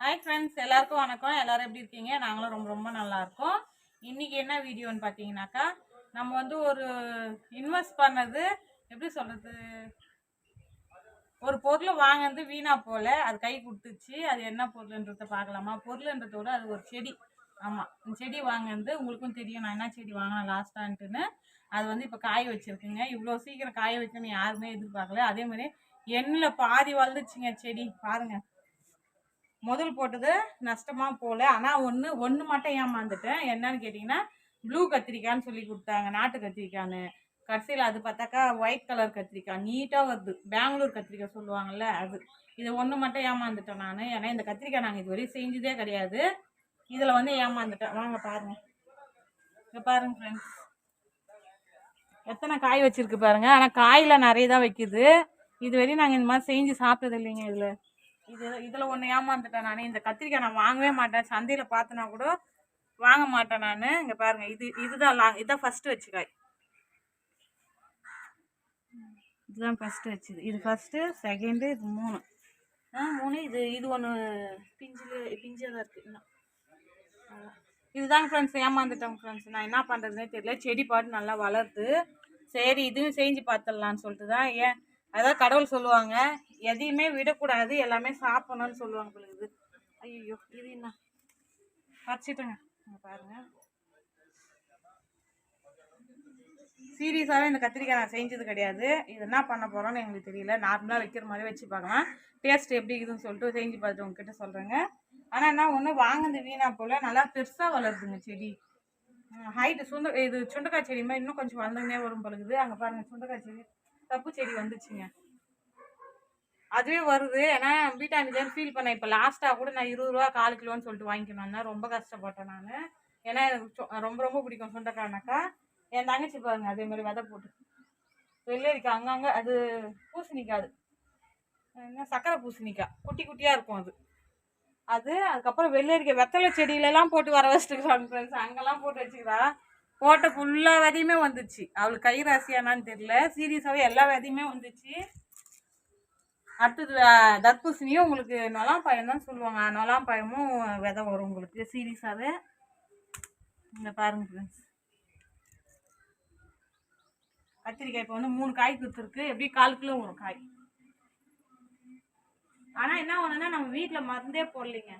Hi friends எல்லாருக்கும் வணக்கம். எல்லாரும் எப்படி இருக்கீங்க? நாங்களும் ரொம்ப ரொம்ப நல்லா இருக்கோம். இன்னைக்கு என்ன வீடியோன்னு பார்த்தீங்கன்னாக்கா நம்ம வந்து ஒரு இன்வெஸ்ட் பண்ணது எப்படி சொல்றது ஒரு பொருளை வாங்கினது வீணா போல. அது கை கொடுத்துச்சு. அது என்ன பொருள்ன்றத பார்க்கலாமா? பொருள்ன்றத விட அது ஒரு செடி. ஆமாம் இந்த செடி வாங்கினது உங்களுக்கும் தெரியும். நான் என்ன செடி வாங்கினேன் லாஸ்ட்டான்ட்டுன்னு அது வந்து இப்போ காய வச்சிருக்குங்க. இவ்வளோ சீக்கிரம் காய வைக்கணும்னு யாருமே எதிர்பார்க்கல. அதே மாதிரி எண்ணில் பாதி வளர்ந்துச்சுங்க செடி பாருங்க. முதல் போட்டது நஷ்டமாக போகல. ஆனால் ஒன்று ஒன்று மட்டும் ஏமாந்துட்டேன். என்னன்னு கேட்டிங்கன்னா ப்ளூ கத்திரிக்காய்ன்னு சொல்லி கொடுத்தாங்க நாட்டு கத்திரிக்காய்ன்னு. கடைசியில் அது பார்த்தாக்கா ஒயிட் கலர் கத்திரிக்காய் நீட்டாக வருது. பெங்களூர் கத்திரிக்காய் சொல்லுவாங்கள்ல அது. இது ஒன்று மட்டும் ஏமாந்துட்டேன் நான். ஏன்னா இந்த கத்திரிக்காய் நாங்கள் இதுவரையும் செஞ்சதே கிடையாது. இதில் வந்து ஏமாந்துட்டேன். வாங்க பாருங்கள் இங்கே பாருங்க ஃப்ரெண்ட்ஸ் எத்தனை காய் வச்சுருக்கு பாருங்கள் ஆனால் காயில் நிறைய தான் வைக்குது. இது வரையும் நாங்கள் இந்த மாதிரி செஞ்சு சாப்பிட்டது இல்லைங்க இதில். இது இதில் ஒன்று ஏமாந்துட்டேன் நான். இந்த கத்திரிக்காய் நான் வாங்கவே மாட்டேன். சந்தையில் பார்த்தனா கூட வாங்க மாட்டேன் நான். இங்கே பாருங்க இது இதுதான் லா இதுதான் ஃபஸ்ட்டு வச்சு காய். இதுதான் ஃபஸ்ட்டு வச்சுது. இது ஃபஸ்ட்டு செகண்டு இது மூணு. ஆ மூணு. இது இது ஒன்று பிஞ்சில் பிஞ்சாக தான் இருக்குது இன்னும். இதுதாங்க ஃப்ரெண்ட்ஸ் ஏமாந்துட்டேன் ஃப்ரெண்ட்ஸ் நான் என்ன பண்ணுறதுனே தெரியல. செடி பாட்டு நல்லா வளருது. சரி இதுவும் செஞ்சு பார்த்துடலான்னு சொல்லிட்டு தான் ஏன் அதான் கடவுள் சொல்லுவாங்க எதையுமே விடக்கூடாது எல்லாமே சாப்பிடணும்னு சொல்லுவாங்க போல ஐயோ இது என்ன? பறிச்சிட்டுங்க பாருங்க. சீரியஸாகவே இந்த கத்திரிக்காய் நான் செஞ்சது கிடையாது. இது என்ன பண்ண போகிறோன்னு எங்களுக்கு தெரியல. நார்மலாக வைக்கிற மாதிரி வச்சு பார்க்கலாம் டேஸ்ட் எப்படி இருக்குதுன்னு சொல்லிட்டு செஞ்சு பார்த்துட்டு உங்ககிட்ட சொல்கிறேங்க ஆனால் என்ன ஒன்று வாங்கினது வீணா போல் நல்லா பெருசாக வளருதுங்க செடி. ஹைட்டு சுண்ட இது சுண்டக்காய் செடி மாதிரி இன்னும் கொஞ்சம் வளர்ந்துனே வரும் பழகுது அங்கே பாருங்கள் சுண்டக்காய் செடி. தப்பு செடி வந்துச்சுங்க. அதுவே வருது. ஏன்னா வீட்டாண்டிதான் ஃபீல் பண்ணேன். இப்போ லாஸ்ட்டாக கூட நான் இருபது ரூபா கால் கிலோன்னு சொல்லிட்டு வாங்கிக்கணும்னா ரொம்ப கஷ்டப்பட்டேன் நான். ஏன்னா எனக்கு ரொம்ப ரொம்ப பிடிக்கும் சுண்டைக்காய்னாக்கா. என் தங்கச்சி பாருங்க அதே மாதிரி விதை போட்டு. வெள்ளரிக்காய் அங்கங்கே அது பூசணிக்காய் அது. என்ன சக்கரை பூசணிக்காய். குட்டி குட்டியாக இருக்கும் அது. அது அதுக்கப்புறம் வெள்ளரிக்காய் வெத்தலை செடியிலலாம் போட்டு வர வச்சுட்டுருக்காங்க ஃப்ரெண்ட்ஸ் அங்கெல்லாம் போட்டு வச்சுக்கிறா. போட்ட ஃபுல்லாக விதையுமே வந்துச்சு. அவளுக்கு கை ராசியானான்னு தெரியல. சீரியஸாகவே எல்லா விதையுமே வந்துச்சு. அடுத்தது தர்பூசணியும் உங்களுக்கு நொலாம்பழம் தான் சொல்லுவாங்க. நொலாம்பழமும் விதை வரும் உங்களுக்கு சீரியஸாகவே இந்த பாருங்க ஃப்ரெண்ட்ஸ் கத்திரிக்காய் இப்போ வந்து மூணு காய் கொடுத்துருக்கு. எப்படி கால் கிலோ வரும் காய். ஆனால் என்ன ஒன்றுன்னா நம்ம வீட்டில் மருந்தே போடலைங்க.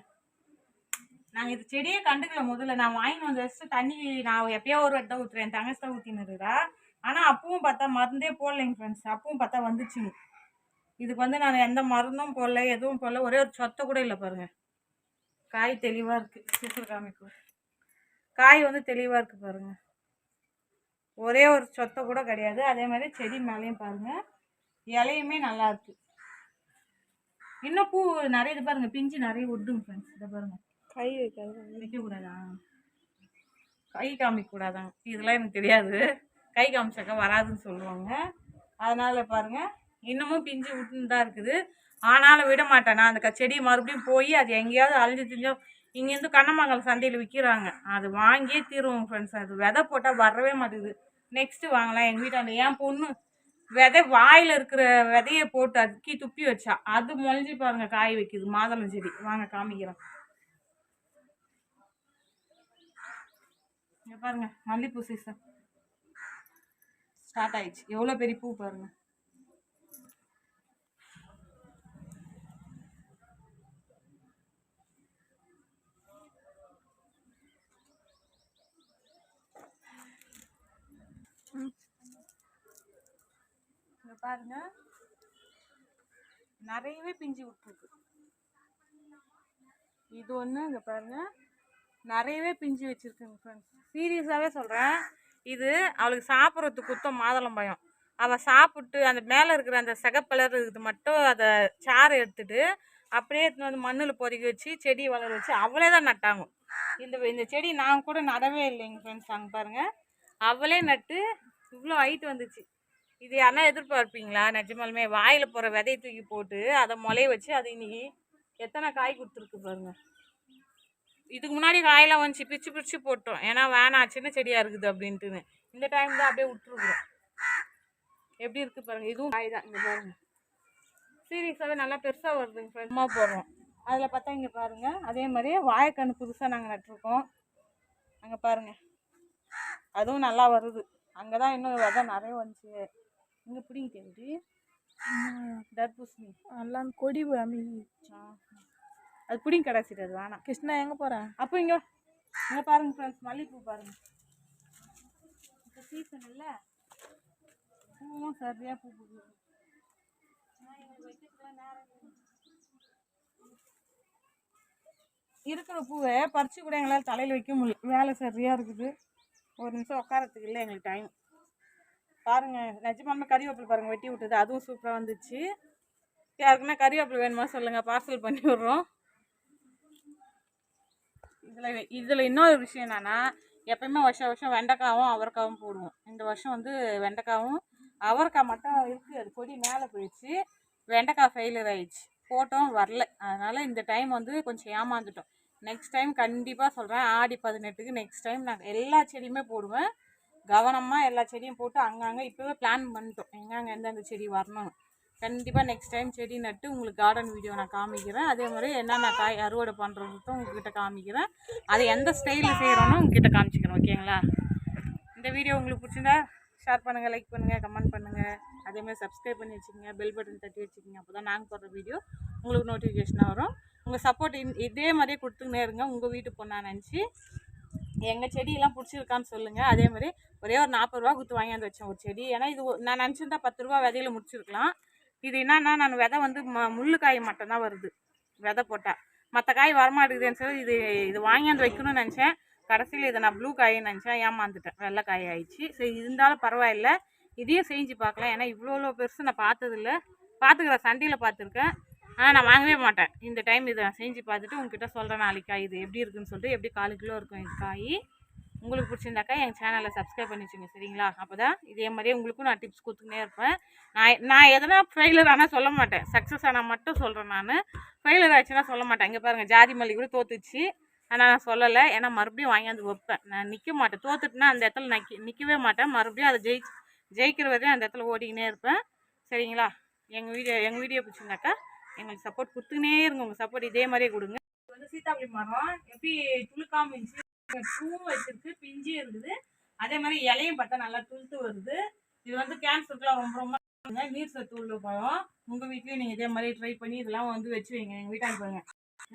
நாங்கள் இது செடியே கண்டுக்கல முதல்ல. நான் வாங்கிட்டு வந்து வச்சு தண்ணி நான் எப்பயோ ஒரு வட்டம் ஊற்றுறேன் என் தங்கச்சி தான் ஊற்றின்னு ஆனால் அப்பவும் பார்த்தா மருந்தே போடலைங்க ஃப்ரெண்ட்ஸ் அப்பவும் பார்த்தா வந்துச்சுங்க. இதுக்கு வந்து நான் எந்த மருந்தும் போடல எதுவும் போடல. ஒரே ஒரு சொத்தை கூட இல்லை பாருங்கள் காய் தெளிவாக இருக்குது சீசர் காமிக்கும் காய் வந்து தெளிவாக இருக்குது பாருங்கள் ஒரே ஒரு சொத்தை கூட கிடையாது. அதே மாதிரி செடி மேலேயும் பாருங்கள் இலையுமே நல்லா இருக்குது இன்னும் பூ நிறைய இது பாருங்கள் பிஞ்சு நிறைய விட்டுங்க ஃப்ரெண்ட்ஸ் இதை பாருங்கள் கை வைக்காது வைக்கக்கூடாதா? கை காமிக்கக்கூடாதான். இதெல்லாம் எனக்கு தெரியாது. கை காமிச்சாக்கா வராதுன்னு சொல்லுவாங்க. அதனால பாருங்க இன்னமும் பிஞ்சு விட்டுன்னு தான் இருக்குது. ஆனாலும் விட மாட்டேன். நான் அந்த க- செடி மறுபடியும் போய் அது எங்கேயாவது அழிஞ்சு திஞ்சோ இங்கேருந்து கண்ணமங்கலம் சந்தையில் விற்கிறாங்க அது வாங்கியே தீருவோம் ஃப்ரெண்ட்ஸ் அது விதை போட்டால் வரவே மாட்டேங்குது நெக்ஸ்ட்டு வாங்கலாம். எங்கள் வீட்டாண்ட என் பொண்ணு விதை வாயில் இருக்கிற விதையை போட்டு அதுக்கி துப்பி வச்சா. அது முளைஞ்சி பாருங்க காய் வைக்குது. மாதுளம் செடி. வாங்க காமிக்கிறேன். இங்க பாருங்க மல்லிப்பூ சீசன் ஸ்டார்ட் ஆயிடுச்சு. எவ்வளோ பெரிய பூ பாருங்க. பாருங்க. நிறையவே பிஞ்சு விட்டுருக்கு. இது ஒன்று இங்கே பாருங்க. நிறையவே பிஞ்சு வச்சிருக்குங்க ஃப்ரெண்ட்ஸ் சீரியஸாகவே சொல்கிறேன் இது அவளுக்கு சாப்பிட்றதுக்கு குத்தம் மாதுளம்பழம் அவள் சாப்பிட்டு அந்த மேலே இருக்கிற அந்த சிகப்பலர் இது மட்டும் அதை சாறு எடுத்துட்டு அப்படியே எடுத்துன்னு வந்து மண்ணில் பொறுக்கி வச்சு செடி வளர வச்சு அவளே தான் நட்டாங்க. இந்த இந்த செடி நான் கூட நடவே இல்லைங்க ஃப்ரெண்ட்ஸ் அங்கே பாருங்கள் அவளே நட்டு இவ்வளோ ஹைட் வந்துச்சு. இது யாருன்னா எதிர்பார்ப்பீங்களா? நிஜமாலுமே வாயில் போகிற விதையை தூக்கி போட்டு அதை முளைய வச்சு அது இன்னைக்கு எத்தனை காய் கொடுத்துருக்கு பாருங்கள் இதுக்கு முன்னாடி காயெல்லாம் வந்துச்சு பிச்சு பிரித்து போட்டோம். ஏன்னா வேணாம் சின்ன செடியாக இருக்குது அப்படின்ட்டுன்னு. இந்த டைம் தான் அப்படியே விட்டுருக்குறோம் எப்படி இருக்குது பாருங்க இதுவும் காய் தான் இங்கே பாருங்க. சீரியஸாகவே நல்லா பெருசாக வருதுங்க ஃப்ரெண்ட்ஸ் அம்மா போடுறோம். அதில் பார்த்தா இங்கே பாருங்கள் அதே மாதிரி வாழைக்கன்று புதுசாக நாங்கள் நட்டிருக்கோம். அங்கே பாருங்கள் அதுவும் நல்லா வருது. அங்கே தான் இன்னும் விதை நிறைய வந்துச்சு. இங்கே பிடிங்க எப்படி தர்பூசணி. எல்லாம் கொடி அம்மி ஆ. அது பிடிங்க கடைசிட்டு அது வேணாம். கிருஷ்ணா எங்கே போகிறேன் அப்போ இங்கே இங்கே பாருங்க ஃப்ரெண்ட்ஸ் மல்லிகைப்பூ பாருங்க. இப்போ சீசன் இல்லை. பூவும் சரியாக பூ இல்லை. இருக்கிற பூவை பறிச்சு கூட எங்களால் தலையில் வைக்க முடியல. வேலை சரியாக இருக்குது. ஒரு நிமிஷம் உட்காரத்துக்கு இல்லை எங்களுக்கு டைம் பாருங்க நிஜமாலுமே கறிவேப்பிலை பாருங்க வெட்டி விட்டது. அதுவும் சூப்பராக வந்துச்சு. யாருக்குன்னா கறிவேப்பிலை வேணுமா சொல்லுங்கள் பார்சல் பண்ணி விட்றோம். இதில் இதில் இன்னொரு விஷயம் என்னென்னா எப்பயுமே வருஷம் வருஷம் வெண்டைக்காவும் அவரைக்காவும் போடுவோம். இந்த வருஷம் வந்து வெண்டைக்காவும் அவரைக்காய் மட்டும் இருக்குது அது கொடி மேலே போயிடுச்சு. வெண்டைக்காய் ஃபெயிலியர் ஆயிடுச்சு. போட்டோம் வரல. அதனால் இந்த டைம் வந்து கொஞ்சம் ஏமாந்துட்டோம். நெக்ஸ்ட் டைம் கண்டிப்பாக சொல்கிறேன் ஆடி பதினெட்டுக்கு நெக்ஸ்ட் டைம் நாங்கள் எல்லா செடியுமே போடுவேன். கவனமாக எல்லா செடியும் போட்டு அங்கங்கே இப்போவே பிளான் பண்ணிட்டோம். எங்கங்கே எந்தெந்த செடி வரணும் கண்டிப்பாக நெக்ஸ்ட் டைம் செடி நட்டு உங்களுக்கு கார்டன் வீடியோ நான் காமிக்கிறேன். அதே மாதிரி என்னென்ன காய் அறுவடை பண்ணுறதுக்கும் உங்ககிட்ட காமிக்கிறேன். அது எந்த ஸ்டைலில் செய்கிறோன்னு உங்ககிட்ட காமிச்சிக்கிறேன் ஓகேங்களா? இந்த வீடியோ உங்களுக்கு பிடிச்சிருந்தா ஷேர் பண்ணுங்கள் லைக் பண்ணுங்கள் கமெண்ட் பண்ணுங்கள் அதேமாதிரி சப்ஸ்கிரைப் பண்ணி வச்சுக்கோங்க பெல் பட்டன் தட்டி வச்சுக்கோங்க. அப்போ தான் நாங்கள் போடுற வீடியோ உங்களுக்கு நோட்டிஃபிகேஷனாக வரும். உங்கள் சப்போர்ட் இதே மாதிரியே கொடுத்துக்கினே இருங்க. உங்கள் வீட்டு பொண்ணா நினச்சி எங்கள் செடியெல்லாம் பிடிச்சிருக்கான்னு சொல்லுங்கள் அதே மாதிரி ஒரே ஒரு நாற்பது ரூபா கொடுத்து வாங்கியாந்து வச்சேன் ஒரு செடி. ஏன்னா இது நான் நினச்சிருந்தா பத்து ரூபா விதையில முடிச்சிருக்கலாம். இது என்னன்னா நான் விதை வந்து ம முள்ளு காய் மட்டும்தான் வருது. விதை போட்டால் மற்ற காய் வரமாட்டேங்குதுன்னு சொல்லி இது இது வாங்கியாந்து வைக்கணும்னு நினச்சேன். கடைசியில் இதை நான் ப்ளூ காயின்னு நினச்சேன். ஏமாந்துட்டேன். வெள்ளை காய் ஆயிடுச்சு. சரி இருந்தாலும் பரவாயில்ல. இதையும் செஞ்சு பார்க்கலாம். ஏன்னா இவ்வளோ இவ்வளோ பெருசு நான் பார்த்ததில்ல. பார்த்துக்கிறேன் சண்டையில் பார்த்துருக்கேன். ஆனால் நான் வாங்கவே மாட்டேன். இந்த டைம் இதை செஞ்சு பார்த்துட்டு உங்ககிட்ட சொல்கிறேன் நாளைக்கு காய் இது எப்படி இருக்குன்னு சொல்லிட்டு எப்படி காலு கிலோ இருக்கும் இந்த காய். உங்களுக்கு பிடிச்சிருந்தாக்கா என் சேனலை சப்ஸ்கிரைப் பண்ணி வச்சுங்க சரிங்களா? அப்போ தான் இதே மாதிரியே உங்களுக்கும் நான் டிப்ஸ் கொடுத்துக்கினே இருப்பேன். நான் நான் எதனா ஃபெயிலர் ஆனால் சொல்ல மாட்டேன். சக்ஸஸ் ஆனால் மட்டும் சொல்கிறேன் நான். ஃபெயிலர் ஆச்சுன்னா சொல்ல மாட்டேன். இங்கே பாருங்கள் ஜாதி மல்லி கூட தோத்துச்சு. ஆனால் நான் சொல்லலை. ஏன்னா மறுபடியும் வாங்கியாந்து வைப்பேன். நான் நிற்க மாட்டேன். தோத்துட்டுனா அந்த இடத்துல நிற்க நிற்கவே மாட்டேன். மறுபடியும் அதை ஜெயி ஜெயிக்கிற வரையும் அந்த இடத்துல ஓடிக்கினே இருப்பேன். சரிங்களா? எங்கள் வீடியோ எங்கள் வீடியோ பிடிச்சிருந்தாக்கா எங்களுக்கு சப்போர்ட் கொடுத்துக்கினே இருங்க. உங்கள் சப்போர்ட் இதே மாதிரியே கொடுங்க. வந்து சீத்தாப்பழி மரம். எப்படி துளுக்காம இருந்துச்சு? பூவும் வச்சிருக்கு பிஞ்சு இருந்தது அதே மாதிரி இலையும் பார்த்தா நல்லா துளுத்து வருது. இது வந்து கேன்சருக்குலாம் ரொம்ப ரொம்ப நீர் சத்து உள்ள பழம். உங்கள் வீட்லேயும் நீங்கள் இதே மாதிரி ட்ரை பண்ணி இதெல்லாம் வந்து வச்சு வைங்க. எங்கள் வீட்டாங்க பாருங்க.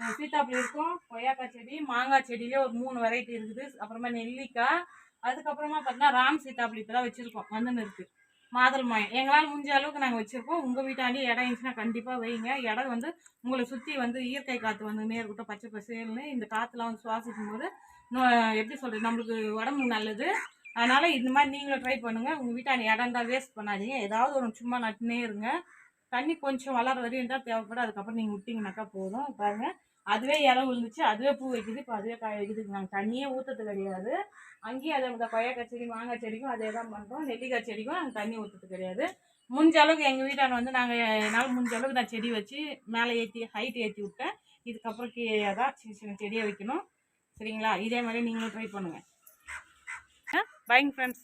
அஹ் இருக்கும் கொய்யாக்காய் செடி மாங்காய் செடியிலே ஒரு மூணு வெரைட்டி இருக்குது. அப்புறமா நெல்லிக்காய். அதுக்கப்புறமா பார்த்தீங்கன்னா ராம் சீத்தாப்பழி இப்போ தான் வச்சுருக்கோம். வந்துன்னு இருக்குது மாதுளை மாயம். எங்களால் முடிஞ்ச அளவுக்கு நாங்கள் வச்சுருக்கோம். உங்கள் வீட்டாண்டி இடம் இருந்துச்சுன்னா கண்டிப்பாக வைங்க. இடம் வந்து உங்களை சுற்றி வந்து இயற்கை காற்று வந்து நேர்கிட்ட பச்சை பசேல்னு இந்த காற்றுலாம் வந்து சுவாசிக்கும் போது எப்படி சொல்கிறது நம்மளுக்கு உடம்புக்கு நல்லது. அதனால் இந்த மாதிரி நீங்களும் ட்ரை பண்ணுங்கள் உங்கள் வீட்டாண்டி இடம் தான் வேஸ்ட் பண்ணாதீங்க. ஏதாவது ஒரு சும்மா நட்டுனே இருங்க. தண்ணி கொஞ்சம் வளர வரையும் தான் தேவைப்படும் அதுக்கப்புறம் நீங்கள் விட்டிங்கனாக்கா போதும். பாருங்கள் அதுவே இலை விழுந்துச்சு. அதுவே பூ வைக்குது. இப்போ அதுவே காய் வைக்குது. நாங்கள் தண்ணியே ஊற்றுறது கிடையாது. அங்கேயும் அதே இந்த கொய்யாக்காய் செடி மாங்காய் செடிக்கும் அதே தான் பண்ணுறோம் நெல்லிக்காய் செடிக்கும் நாங்கள் தண்ணி ஊற்றுறது கிடையாது. முடிஞ்ச அளவுக்கு எங்கள் வீட்டாண்ட வந்து நாங்கள் என்னால் முடிஞ்ச அளவுக்கு நான் செடி வச்சு மேலே ஏற்றி ஹைட் ஏற்றி விட்டேன். இதுக்கப்புறம் கீழே தான் சின்ன சின்ன செடியை வைக்கணும். சரிங்களா? இதே மாதிரி நீங்களும் ட்ரை பண்ணுங்கள் பைங் ஃப்ரெண்ட்ஸ்